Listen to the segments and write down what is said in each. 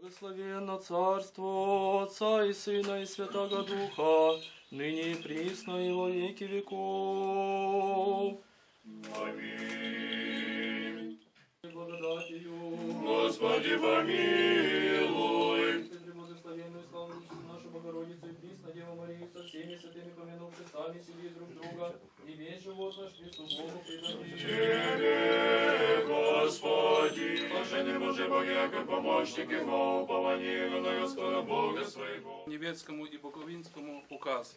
Благословенно Царство Отца и Сына и Святого Духа, ныне и присно и во веки веков. Аминь. Благодатью. Господи, помилуй. Благословенную славную нашу Богородицу и Пресну Деву Марию со всеми святыми помянувши сами себе друг друга, и весь живот наш Христу Богу предадим. Господи, блаженный Боже Боге, как помощник и во уповании на Господа Бога своего. Німецькому і Буковинському указ.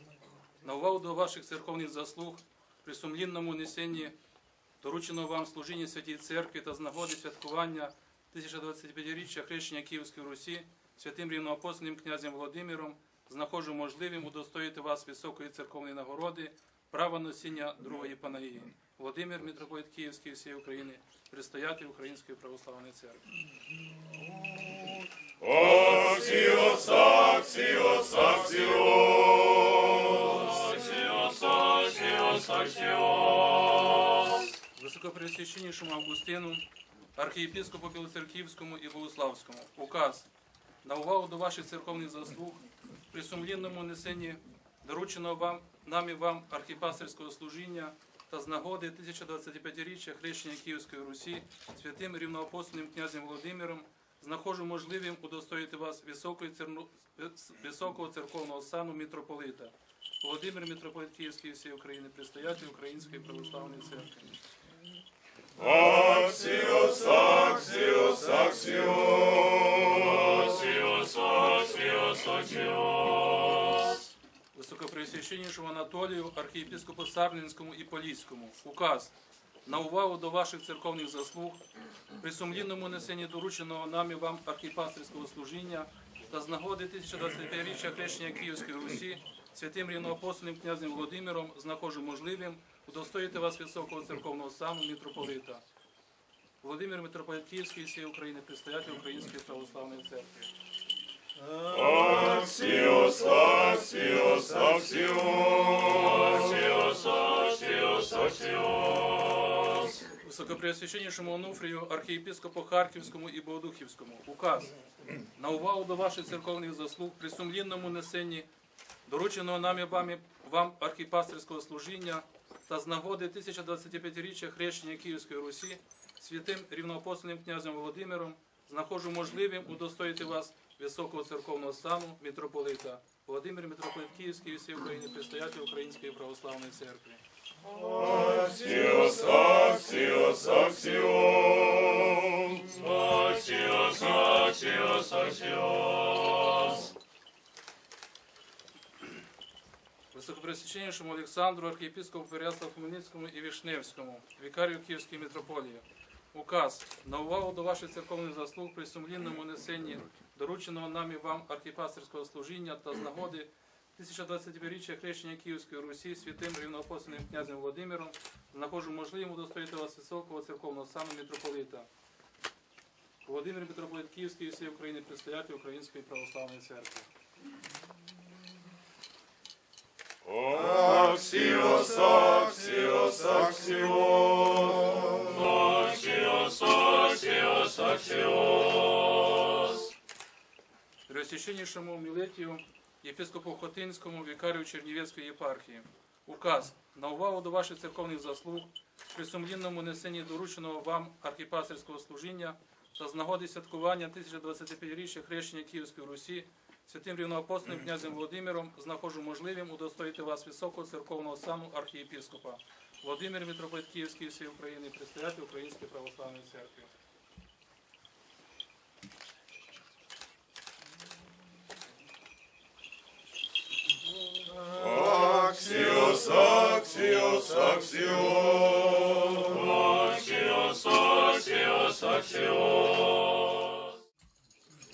На увагу до ваших церковних заслуг при сумлінному несенні дорученого вам служіння Святій Церкві та з нагоди святкування 1025-річчя хрещення Київської Русі святим рівноапостольним князем Володимиром знаходжу можливим удостоїти вас високої церковної нагороди, права носіння другої панаїї. Володимир, митрополит Київський всієї України, предстоятель Української православної церкви. Оксиоса, Оксиоса, Оксиоса, Оксиоса, Оксиос. Високопреосвященнішому Августину, архієпископу Білоцерківському і Богославському. Указ на увагу до ваших церковних заслуг при сумлінному несенні дорученого вам нами вам архіпастерського служіння та з нагоди 1025-річчя хрещення Київської Русі святим рівноапостольним князем Володимиром знаходжу можливим удостоїти вас високої церну- високого церковного сану митрополита. Володимир, митрополит Київський всієї України, предстоятель Української православної церкви. Оксиос, Оксиос, Оксиос, Високопреосвященнішому Анатолію, архієпископу Сарлінському і Поліському. Указ на увагу до ваших церковних заслуг при сумлінному несенні дорученого нами вам архіпастерського служіння та з нагоди 1025-річчя хрещення Київської Русі святим рівноапостольним князем Володимиром знаходжу можливим удостоїти вас високого церковного сану митрополита. Володимир митрополит Київський всієї України, предстоятель Української православної церкви. Високопреосвященнішому Онуфрію, архієпископу Харківському і Богодухівському. Указ на увагу до ваших церковних заслуг при сумлінному несенні дорученого нами вами, вам архіпастерського служіння та з нагоди 1025-річчя хрещення Київської Русі святим рівноапостольним князем Володимиром знаходжу можливим удостоїти вас високого церковного стану митрополита. Володимир митрополит Київський і всієї України, предстоятель Української православної церкви. Високопресвященнішому Олександру, архієпископу Переяславу Хмельницькому і Вишневському, вікарію Київської митрополії. Указ на увагу до ваших церковних заслуг при сумлінному несенні дорученого нами вам архіпастерського служіння та з нагоди 1025-річчя хрещення Київської Русі святим рівноапостольним князем Володимиром знаходжу можливим удостоїти вас високого церковного сану митрополита. Володимир митрополит Київський і всієї України, предстоятель Української православної церкви. Оксиос, Оксиос, Оксиос. Оксиос. Преосвященнішому Мілетію, єпископу Хотинському, вікарію Чернівецької єпархії. Указ на увагу до ваших церковних заслуг при сумлінному несенні дорученого вам архіпастерського служіння та з нагоди святкування 1025-річчя хрещення Київської Русі святим рівноапостольним князем Володимиром знаходжу можливим удостоїти вас високого церковного сану архієпископа. Володимир митрополит Київський всієї України, предстоятель Української православної церкви. Оксиос, Оксиос, Оксиос. Оксиос, Оксиос, Оксиос.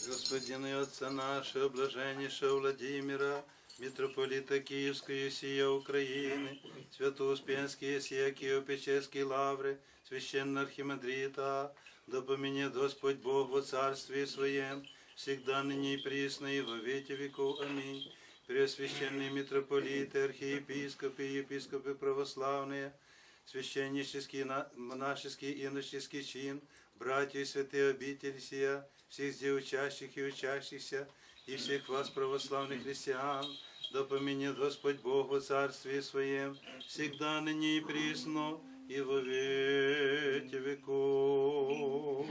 Господина и Отца нашего, блаженнейшего Владимира, митрополита Киевской и сия Украины, Свято-Успенские сия Киево-Печерские лавры, священного архимандрита, да поменет Господь Бог во Царстве Своем, всегда ныне и присно и во веки веков. Аминь. Преосвященные митрополиты, архиепископы и епископы православные, священнический, на- монашеский и иноческий чин, братья и святые обители сия, всех здесь учащих и учащихся, и всех вас, православных христиан, да поменет Господь Бог во Царстве Своем, всегда, ныне и присно, и во веки веков.